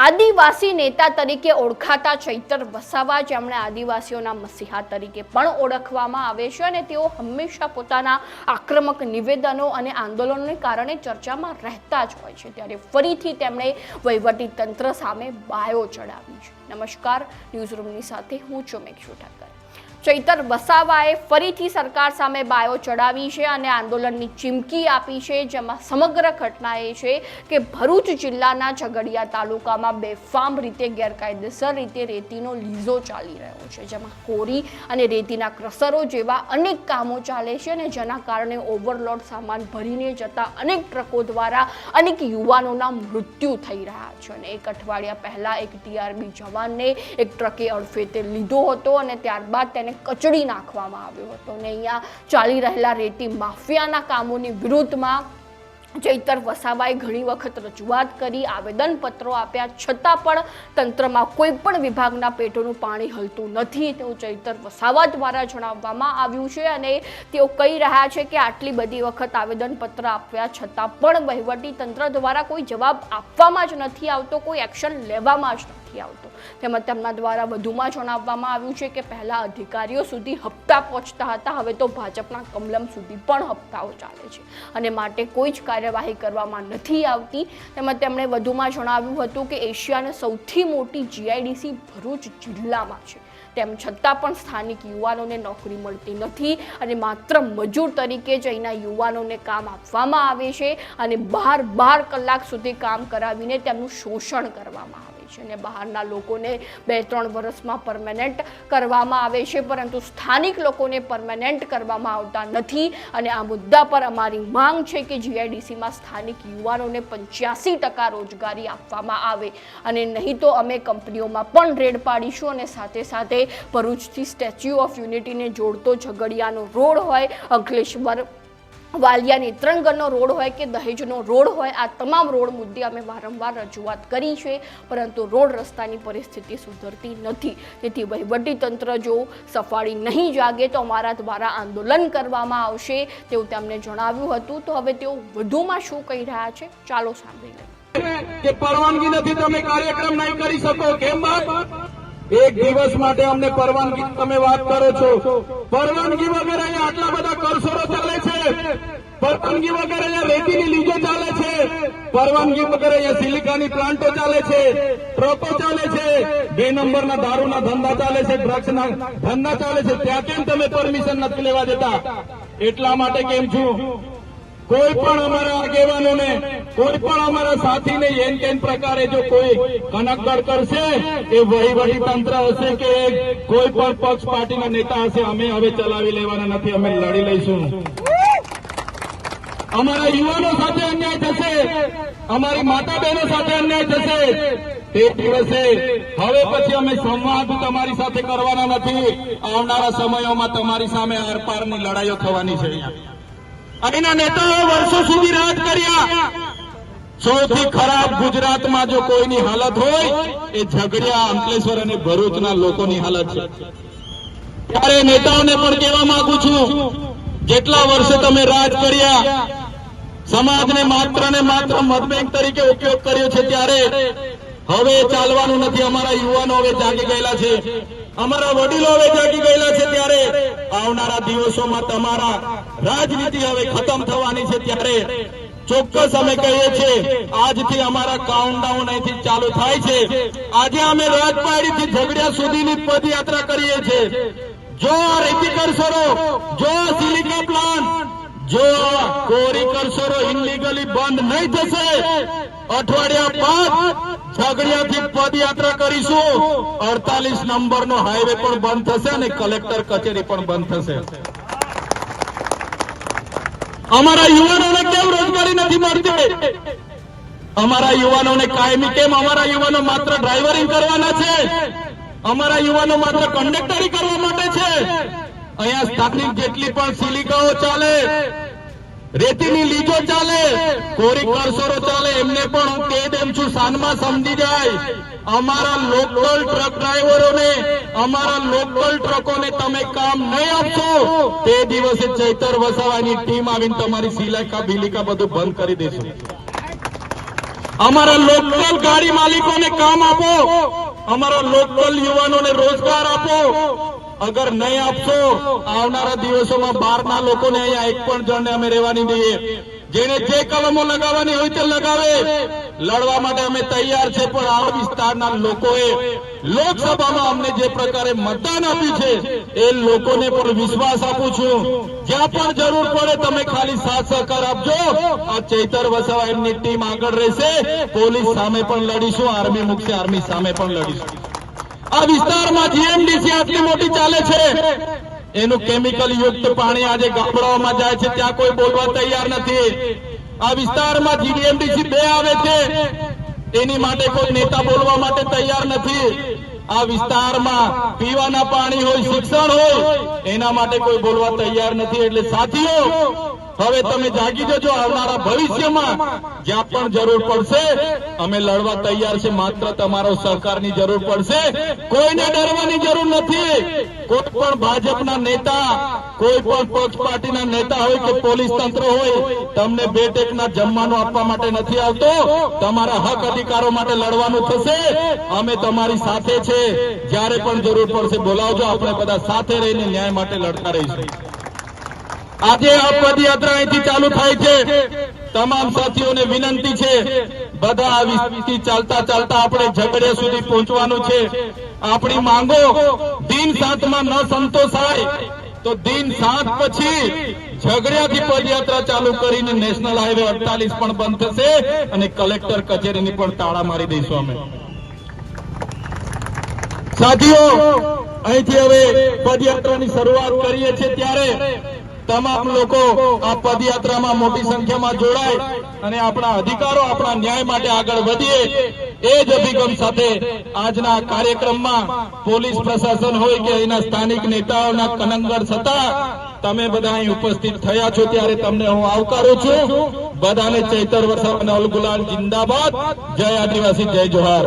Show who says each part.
Speaker 1: આદિવાસી નેતા તરીકે ઓળખાતા ચૈતર વસાવા જેમણે આદિવાસીઓના મસીહા તરીકે પણ ઓળખવામાં આવે છે અને તેઓ હંમેશા પોતાના આક્રમક નિવેદનો અને આંદોલનને કારણે ચર્ચામાં રહેતા જ હોય છે. ત્યારે ફરીથી તેમણે વહીવટી તંત્ર સામે બાયો ચડાવી છે. નમસ્કાર ન્યૂઝરૂમની સાથે હું ચોમેક્ષુ ઠાકર. ચૈતર વસાવાએ ફરીથી સરકાર સામે બાયો ચડાવી છે અને આંદોલનની ચીમકી આપી છે, જેમાં સમગ્ર ઘટના એ છે કે ભરૂચ જિલ્લાના ઝઘડિયા તાલુકામાં બેફામ રીતે ગેરકાયદેસર રીતે રેતીનો લીઝો ચાલી રહ્યો છે, જેમાં કોરી અને રેતીના ક્રસરો જેવા અનેક કામો ચાલે છે અને જેના કારણે ઓવરલોડ સામાન ભરીને જતા અનેક ટ્રકો દ્વારા અનેક યુવાનોના મૃત્યુ થઈ રહ્યા છે. અને એક અઠવાડિયા પહેલાં એક ટીઆરબી જવાનને એક ટ્રકે અડફેતે લીધો હતો અને ત્યારબાદ તેને કચડી નાખવામાં આવ્યો હતો અને અહીંયા ચાલી રહેલા રેતી માફિયાના કામોની વિરુદ્ધમાં ચૈતર વસાવાએ ઘણી વખત રજૂઆત કરી, આવેદનપત્રો આપ્યા. છતાં પણ તંત્રમાં કોઈ પણ વિભાગના પેટોનું પાણી હલતું નથી તેવું ચૈતર વસાવા દ્વારા જણાવવામાં આવ્યું છે અને તેઓ કહી રહ્યા છે કે આટલી બધી વખત આવેદનપત્ર આપ્યા છતાં પણ વહીવટી તંત્ર દ્વારા કોઈ જવાબ આપવામાં જ નથી આવતો, કોઈ એક્શન લેવામાં જ નથી આવતો. તેમજ તેમના દ્વારા વધુમાં જણાવવામાં આવ્યું છે કે પહેલાં અધિકારીઓ સુધી હપ્તા પહોંચતા હતા, હવે તો ભાજપના કમલમ સુધી પણ હપ્તાઓ ચાલે છે અને માટે કોઈ જ કાર્યવાહી કરવામાં નથી આવતી. તેમજ તેમણે વધુમાં જણાવ્યું હતું કે એશિયાને સૌથી મોટી જીઆઈડીસી ભરૂચ જિલ્લામાં છે. તેમ છતાં પણ સ્થાનિક યુવાનોને નોકરી મળતી નથી અને માત્ર મજૂર તરીકે જ અહીંના યુવાનોને કામ આપવામાં આવે છે અને બાર બાર કલાક સુધી કામ કરાવીને તેમનું શોષણ કરવામાં આવે છે અને બહારના લોકોને બે ત્રણ વર્ષમાં પરમેનન્ટ કરવામાં આવે છે, પરંતુ સ્થાનિક લોકોને પરમેનન્ટ કરવામાં આવતા નથી. અને આ મુદ્દા પર અમારી માંગ છે કે જીઆઈડીસીમાં સ્થાનિક યુવાનોને પંચ્યાસી ટકા રોજગારી આપવામાં આવે. અને નહીં તો અમે કંપનીઓમાં પણ રેડ પાડીશું અને સાથે સાથે ભરૂચથી સ્ટેચ્યુ ઓફ યુનિટીને જોડતો ઝઘડિયાનો રોડ હોય, અંકલેશ્વર વાલિયા ત્રણગરનો રોડ હોય કે દહેજનો રોડ હોય, આ તમામ રોડ મુદ્દે અમે વારંવાર રજૂઆત કરી છે, પરંતુ રોડ રસ્તાની પરિસ્થિતિ સુધરતી નથી. તેથી વહીવટી તંત્ર જો સફાળી નહીં જાગે તો અમારા દ્વારા આંદોલન કરવામાં આવશે તેવું તેમણે જણાવ્યું હતું. તો હવે તેઓ વધુમાં શું કહી રહ્યા છે? ચાલો સાંભળી લઈએ.
Speaker 2: પરવાનગી નથી, તમે કાર્યક્રમ નહીં કરી શકો, કેમ બાપ એક દિવસ માટે અમને પરવાનગી તમે વાત કરો છો. પરવાનગી વગર અહીંયા આટલા બધા કરસોરો ચાલે છે. પરવાનગી વગર અહીંયા રેતીની લીજો ચાલે છે. પરવાનગી વગર અહીંયા સિલિકાની પ્લાન્ટો ચાલે છે. ટ્રકો ચાલે છે. બે નંબરના દારૂના ધંધા ચાલે છે. ડ્રગ્સના ધંધા ચાલે છે. ત્યાં કેમ તમે પરમિશન નથી લેવા દેતા? એટલા માટે કેમ છું? કોઈ પણ અમારા આગેવાનોને, કોઈ પણ અમારા સાથીને એન તેન પ્રકારે જો કોઈ કનકગઢ કરશે, એ વહીવટી તંત્ર હશે કે કોઈ પણ પક્ષ પાર્ટીના નેતા હશે, અમે હવે ચલાવી લેવાના નથી, અમે લડી લઈશું. અમારા યુવાનો સાથે અન્યાય થશે, અમારી માતા બહેનો સાથે અન્યાય થશે, તે દિવસે હવે પછી અમે સંવાદ તમારી સાથે કરવાના નથી, આવનારા સમયોમાં તમારી સામે આરપારની લડાઈઓ થવાની છે અહીંના નેતાઓ વર્ષો સુધી રાજ કર્યા. સૌથી ખરાબ ગુજરાતમાં જો કોઈની હાલત હોય, એ ઝઘડિયા, અંકલેશ્વર અને ભરૂચના લોકોની હાલત છે. ત્યારે નેતાઓને પણ કહેવા માંગુ છું, જેટલા વર્ષે તમે રાજ કર્યા, સમાજને માત્ર ને માત્ર મતબેંક તરીકે ઉપયોગ કર્યો છે ત્યારે હવે ચાલવાનું નથી. અમારા યુવાનો હવે જાગી ગયેલા છે. અમારા વડીલો હવે જાગી ગયેલા છે ત્યારે આવનારા દિવસોમાં તમારા રાજનીતિ હવે ખતમ થવાની છે ત્યારે ચોક્કસ અમે કહીએ છીએ, આજથી અમારા કાઉન્ટડાઉન અહીંથી ચાલુ થાય છે. આજે અમે રાજપાડી થી ઝઘડિયા સુધીની પદયાત્રા કરીએ છીએ. જો આ રેતી કરશો જો સિલિકા પ્લાન્ટ જો આ કોરી કરશરો ઇનલીગલી બંધ નહીં થશે, અઠવાડિયા બાદ ઝઘડિયાથી પદયાત્રા કરીશું. અડતાલીસ નંબરનો હાઈવે પણ બંધ થશે અને કલેક્ટર કચેરી પણ બંધ થશે. અમારા યુવાનોને કેમ રોજગારી નથી મળતી? અમારા યુવાનોને કાયમી કેમ? અમારા યુવાનો માત્ર ડ્રાઈવરિંગ કરવાના છે. અમારા યુવાનો માત્ર કંડક્ટરી કરવા માટે છે. અહીંયા સ્થાનિક જેટલી પણ સિલિકાઓ ચાલે, રેતીની લીજો ચાલે, કોરી કરસરો ચાલે, એમને પણ હું કહી દેમ છું, સાનમાં સમજી જાય. અમારા લોકલ ટ્રક ડ્રાઈવરોને, અમારા લોકલ ટ્રકોને તમે કામ નહીં આપશો, તે દિવસે ચૈતર વસાવાની ટીમ આવીને તમારી સિલાકા, બિલિકા બધું બંધ કરી દેશે. અમારા લોકલ ગાડી માલિકોને કામ આપો, અમારા લોકલ યુવાનોને રોજગાર આપો. અગર નહીં આપશો, આવનારા દિવસોમાં બહારના લોકોને અહીંયા એક પણ જણને અમે રહેવાની દઈએ. જેને જે કલમો લગાવવાની હોય તે લગાવે. લડવા માટે અમે તૈયાર છે, પણ આ વિસ્તારના લોકોએ લોકસભામાં અમને જે પ્રકારે મતદાન આપ્યું છે, એ લોકોને પણ વિશ્વાસ આપું છું. જ્યાં પણ જરૂર પડે તમે ખાલી સાથ સહકાર આપજો. આ ચૈતર વસાવા એમની ટીમ આગળ રહેશે. પોલીસ સામે પણ લડીશું, આર્મી મુકશે આર્મી સામે પણ લડીશું. આ વિસ્તારમાં જીએમડીસી આટલી મોટી ચાલે છે. એનું કેમિકલ યુક્ત પાણી આજે ગામડાઓમાં જાય છે, ત્યાં કોઈ બોલવા તૈયાર નથી. આ વિસ્તારમાં જીએમડીસી બે આવે છે, એની માટે કોઈ નેતા બોલવા માટે તૈયાર નથી. આ વિસ્તારમાં પીવાના પાણી હોય, શિક્ષણ હોય, એના માટે કોઈ બોલવા તૈયાર નથી. એટલે સાથીઓ હવે તમે જાગી જજો આવનારા ભવિષ્યમાં. જ્યાં પણ જરૂર પડશે, અમે લડવા તૈયાર છે માત્ર તમારો સહકારની જરૂર પડશે. કોઈને ડરવાની જરૂર નથી. કોઈ પણ ભાજપના નેતા, કોઈ પણ પક્ષ પાર્ટીના નેતા હોય કે પોલીસ તંત્ર હોય, તમને બે ટેકના જમવાનું આપવા માટે નથી આવતો. તમારા હક અધિકારો માટે લડવાનું થશે. અમે તમારી સાથે છે. જ્યારે પણ જરૂર પડશે, બોલાવજો. આપણે બધા સાથે રહીને ન્યાય માટે લડતા રહીશું. આજે આ પદયાત્રા અહીંથી ચાલુ થાય છે. તમામ સાથીઓને વિનંતી છે, બધા આ ચાલતા ચાલતા આપણે ઝઘડિયા સુધી પહોંચવાનું છે. આપણી માંગો, દિન સાતમાં ન સંતોષાય, તો દિન સાત પછી ઝઘડિયાથી પદયાત્રા ચાલુ કરીને નેશનલ હાઈવે અડતાલીસ પણ બંધ થશે અને કલેક્ટર કચેરીની પણ તાળા મારી દઈશું અમે. સાથીઓ, અહીંથી હવે પદયાત્રાની શરૂઆત કરીએ છીએ ત્યારે તમામ લોકો આ પદયાત્રામાં મોટી સંખ્યામાં જોડાય અને આપણા અધિકારો, આપણા ન્યાય માટે આગળ વધીએ. એ જ અભિગમ સાથે આજના કાર્યક્રમમાં પોલીસ પ્રશાસન હોય કે અહીંના સ્થાનિક નેતાઓના કનંગર થતા તમે બધા અહીં ઉપસ્થિત થયા છો ત્યારે તમને હું આવકારું છું. બધાને ચૈતર વસાવા નવલ ગુલાલ જિંદાબાદ. જય આદિવાસી, જય જોહાર.